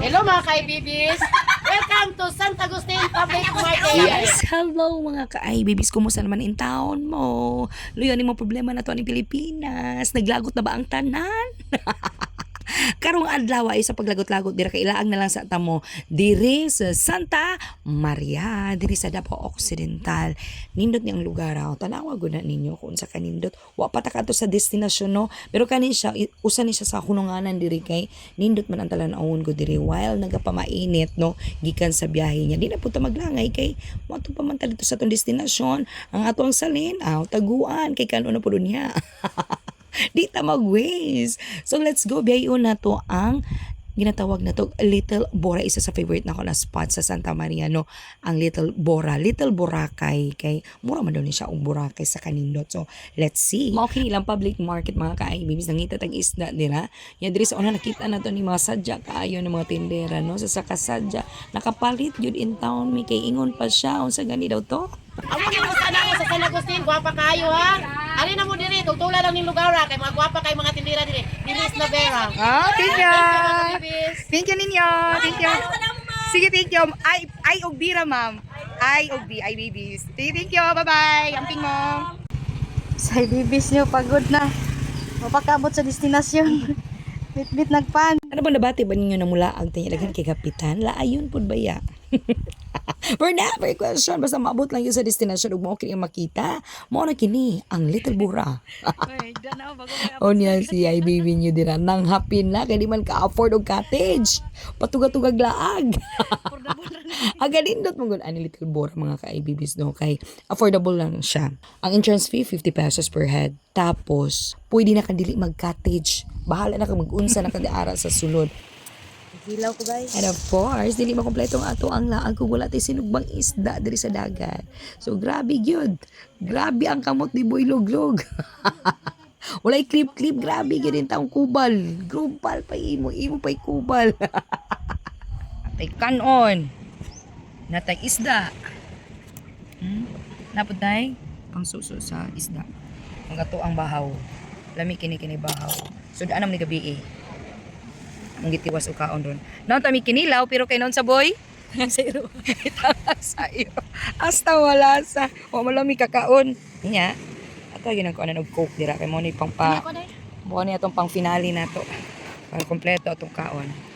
Hello mga kaibibis! Welcome to Santa Agustin Public Market! Yes, hello mga ka-IBBs. Kumusta naman in town mo? Luyo ni mo problema na to ni Pilipinas. Naglagot na ba ang tanan? Karong adlaw ay sa paglagot-lagot dira kay ilaag na lang sa tamo diri sa Santa Maria diri sa Davao Occidental. Nindot niyang lugar aw tanawa gud na ninyo kung sa kanindot. Wa pa ta kadto sa destinasyon no, pero kanin siya usa ni siya sa hununganan diri kay nindot man ang talan-awon ko diri while nagapamainit no gikan sa biyahe niya. Di na punta maglangay kay mo pa man dito sa tong destinasyon. Ang ato ang salin aw taguan kay kanon na pud niya. Di ta mag-waste. So let's go. Biyayon na to ang ginatawag na to Little Bora. Isa sa favorite na ko na spot sa Santa Maria, no? Ang Little Bora. Little Boracay. Kay, mura man daw ni siya ang Boracay sa kanindot. So, let's see. Mao kini lang public market mga ka-IBBs. Nangita tag isda nila. Ya, diri sa una nakita na to ni mga sadya kaayo ng mga tindera, no? Sa saka sadya. Nakapalit yun in town. May kay ingon pa siya. Unsa gani daw to? Amo ni mo sana sa San Agustin, guwapa kayo ha. Ali na mo diri, tugtula lang ning lugar ha, kay mga guwapa kay mga tindira diri. Diri is Navera. Ah, thank you. Kaibibis! Thank you ninyo. Thank you. Sige, thank you. Ay, ay, og bira, ma'am. Ay, og bi, ay, babies. Thank you. Bye-bye. Amping mo. Sa ibibis nyo, pagod na. Mapakabot sa destinasyon. Bit-bit nagpan. Ano ba nabati ba ninyo na mula ang tanyalagan kay Kapitan? Laayon po ba ya? For never question, basta maabot lang yun sa destination ug mo kini makita. Mo na kini ang Little Bura. o niya si IBB nyo dira nang hapin na kay di man ka afford og cottage. Patuga-tugag laag. Aganindot mo gud ani Little Bura mga ka-IBBs no kay affordable lang siya. Ang entrance fee 50 pesos per head. Tapos pwede na kadili mag-cottage. Bahala na ka mag-unsa na kadiara sa sulod. Hilaw ko guys. And of course, dili makompleto ang ato ang laag kung wala tay sinugbang isda diri sa dagat. So grabe gyud. Grabe ang kamot ni Boy Loglog. Walay clip-clip, grabe gyud taong kubal. Global pa imo, imo pa'y kubal. Tay kanon. Natay isda. Hmm? Napod tay pang suso sa isda. Ang ato ang bahaw. Lami kini kini bahaw. So daan naman ni gabi eh mong gitiwas o kaon ron. Naon tami kinilaw pero kay noon sa boy. Zero. sa iyo. Hasta wala sa. O malami kakaon. Niya. Ato yun ang kuanan og coke dira kay mo ni pang pa. Mo ni atong pang finale na to. Para kompleto atong kaon.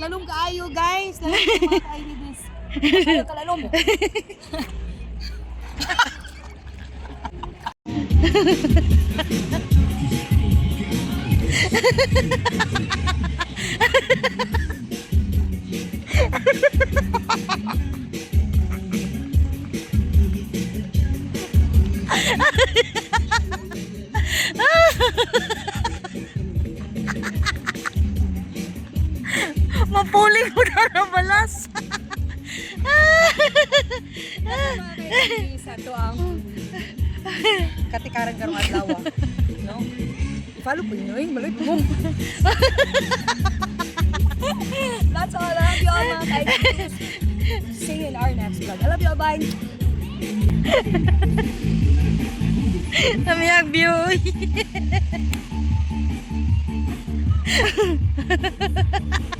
Tiglalong kaayo guys. Lalong mga kainibis. Kayo kalalong. Mapuling ko na na balas. sa to ang katikaran karong adlaw. No? I-follow po eh. Maloy po. That's all. I love you all, mga kaibigan. See you in our next vlog. I love you all. Bye. Namiyag view.